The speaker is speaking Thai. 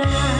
งาน